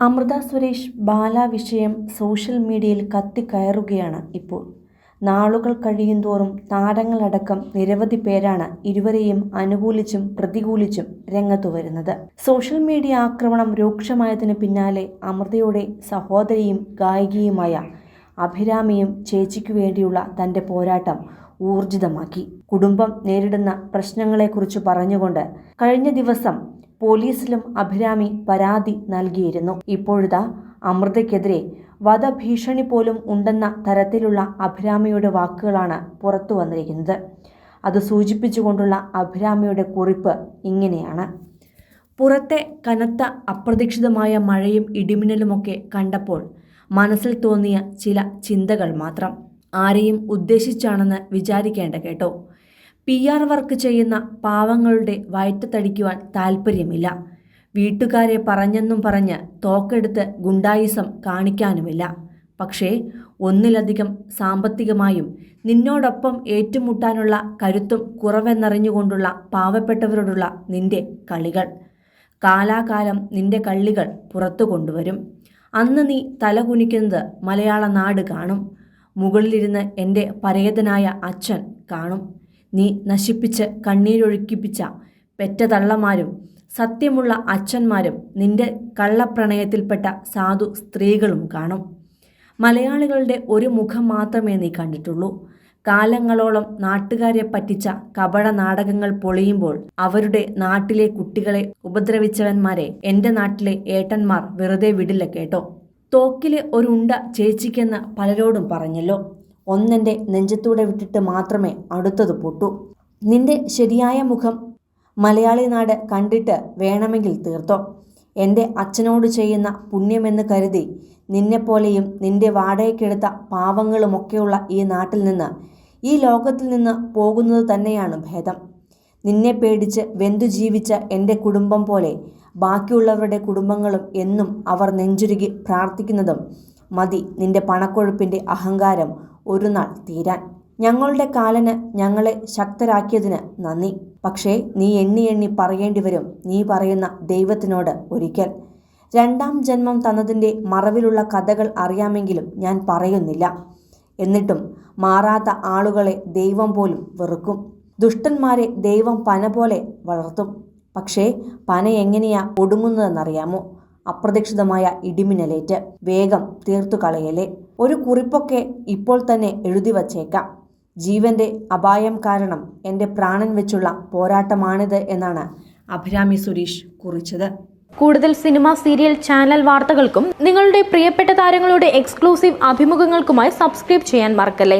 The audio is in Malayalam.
അമൃത സുരേഷ് ബാല വിഷയം സോഷ്യൽ മീഡിയയിൽ കത്തിക്കയറുകയാണ് ഇപ്പോൾ. നാളുകൾ കഴിയുന്തോറും താരങ്ങളടക്കം നിരവധി പേരാണ് ഇരുവരെയും അനുകൂലിച്ചും പ്രതികൂലിച്ചും രംഗത്തു വരുന്നത്. സോഷ്യൽ മീഡിയ ആക്രമണം രൂക്ഷമായതിനു പിന്നാലെ അമൃതയുടെ സഹോദരിയും ഗായികയുമായ അഭിരാമിയും ചേച്ചിക്കു വേണ്ടിയുള്ള തന്റെ പോരാട്ടം ഊർജിതമാക്കി. കുടുംബം നേരിടുന്ന പ്രശ്നങ്ങളെക്കുറിച്ച് പറഞ്ഞുകൊണ്ട് കഴിഞ്ഞ ദിവസം പോലീസിലും അഭിരാമി പരാതി നൽകിയിരുന്നു. ഇപ്പോഴത്തെ അമൃതയ്ക്കെതിരെ വധഭീഷണി പോലും ഉണ്ടെന്ന തരത്തിലുള്ള അഭിരാമിയുടെ വാക്കുകളാണ് പുറത്തു വന്നിരിക്കുന്നത്. അത് സൂചിപ്പിച്ചുകൊണ്ടുള്ള അഭിരാമിയുടെ കുറിപ്പ് ഇങ്ങനെയാണ്. പുറത്തെ കനത്ത അപ്രതീക്ഷിതമായ മഴയും ഇടിമിന്നലുമൊക്കെ കണ്ടപ്പോൾ മനസ്സിൽ തോന്നിയ ചില ചിന്തകൾ മാത്രം. ആരെയും ഉദ്ദേശിച്ചാണെന്ന് വിചാരിക്കേണ്ട കേട്ടോ. പി ആർ വർക്ക് ചെയ്യുന്ന പാവങ്ങളുടെ വയറ്റത്തടിക്കുവാൻ താല്പര്യമില്ല വീട്ടുകാരെ പറഞ്ഞെന്നും പറഞ്ഞ് തോക്കെടുത്ത് ഗുണ്ടായിസം കാണിക്കാനുമില്ല. പക്ഷേ ഒന്നിലധികം സാമ്പത്തികമായും നിന്നോടൊപ്പം ഏറ്റുമുട്ടാനുള്ള കരുത്തും കുറവെന്നറിഞ്ഞുകൊണ്ടുള്ള പാവപ്പെട്ടവരോടുള്ള നിന്റെ കളികൾ. കാലാകാലം നിന്റെ കള്ളികൾ പുറത്തു കൊണ്ടുവരും. അന്ന് നീ തലകുനിക്കുന്നത് മലയാള നാട് കാണും. മുകളിലിരുന്ന് എന്റെ പരേതനായ അച്ഛൻ കാണും. നീ നശിപ്പിച്ച് കണ്ണീരൊഴുക്കിപ്പിച്ച പെറ്റതള്ളമാരും സത്യമുള്ള അച്ഛന്മാരും നിന്റെ കള്ളപ്രണയത്തിൽപ്പെട്ട സാധു സ്ത്രീകളും കാണും. മലയാളികളുടെ ഒരു മുഖം മാത്രമേ നീ കണ്ടിട്ടുള്ളൂ. കാലങ്ങളോളം നാട്ടുകാരെ പറ്റിച്ച കപട നാടകങ്ങൾ പൊളിയുമ്പോൾ അവരുടെ നാട്ടിലെ കുട്ടികളെ ഉപദ്രവിച്ചവന്മാരെ എന്റെ നാട്ടിലെ ഏട്ടന്മാർ വെറുതെ വിടില്ല കേട്ടോ. തോക്കിലെ ഒരുണ്ട ചേച്ചിക്കെന്ന് പലരോടും പറഞ്ഞല്ലോ. ഒന്നെന്റെ നെഞ്ചത്തൂടെ വിട്ടിട്ട് മാത്രമേ അടുത്തത് പൊട്ടൂ. നിന്റെ ശരിയായ മുഖം മലയാളി നാട് കണ്ടിട്ട് വേണമെങ്കിൽ തീർത്തോ. എന്റെ അച്ഛനോട് ചെയ്യുന്ന പുണ്യമെന്ന് കരുതി നിന്നെപ്പോലെയും നിന്റെ വാടകയ്ക്കെടുത്ത പാവങ്ങളുമൊക്കെയുള്ള ഈ നാട്ടിൽ നിന്ന് ഈ ലോകത്തിൽ നിന്ന് പോകുന്നത് തന്നെയാണ് ഭേദം. നിന്നെ പേടിച്ച് വെന്തു ജീവിച്ച എന്റെ കുടുംബം പോലെ ബാക്കിയുള്ളവരുടെ കുടുംബങ്ങളും എന്നും അവർ നെഞ്ചുരുകി പ്രാർത്ഥിക്കുന്നതും മതി നിന്റെ പണക്കൊഴുപ്പിന്റെ അഹങ്കാരം ഒരു നാൾ തീരാൻ. ഞങ്ങളുടെ കാലന് ഞങ്ങളെ ശക്തരാക്കിയതിന് നന്ദി. പക്ഷേ നീ എണ്ണി എണ്ണി പറയേണ്ടി വരും. നീ പറയുന്ന ദൈവത്തിനോട് ഒരിക്കൽ. രണ്ടാം ജന്മം തന്നതിന്റെ മറവിലുള്ള കഥകൾ അറിയാമെങ്കിലും ഞാൻ പറയുന്നില്ല. എന്നിട്ടും മാറാത്ത ആളുകളെ ദൈവം പോലും വെറുക്കും. ദുഷ്ടന്മാരെ ദൈവം പന പോലെ വളർത്തും. പക്ഷേ പന എങ്ങനെയാ ഒടുങ്ങുന്നതെന്നറിയാമോ? അപ്രതീക്ഷിതമായ ഇടിമിന്നലേറ്റ് വേഗം തീർത്തു കളയലേ ഒരു കുറിപ്പൊക്കെ ഇപ്പോൾ തന്നെ എഴുതി വച്ചേക്കാം. ജീവന്റെ അപായം കാരണം എന്റെ പ്രാണൻ വെച്ചുള്ള പോരാട്ടമാണിത് എന്നാണ് അഭിരാമി സുരേഷ് കുറിച്ചത്. കൂടുതൽ സിനിമ സീരിയൽ ചാനൽ വാർത്തകൾക്കും നിങ്ങളുടെ പ്രിയപ്പെട്ട താരങ്ങളുടെ എക്സ്ക്ലൂസീവ് അഭിമുഖങ്ങൾക്കുമായി സബ്സ്ക്രൈബ് ചെയ്യാൻ മറക്കല്ലേ?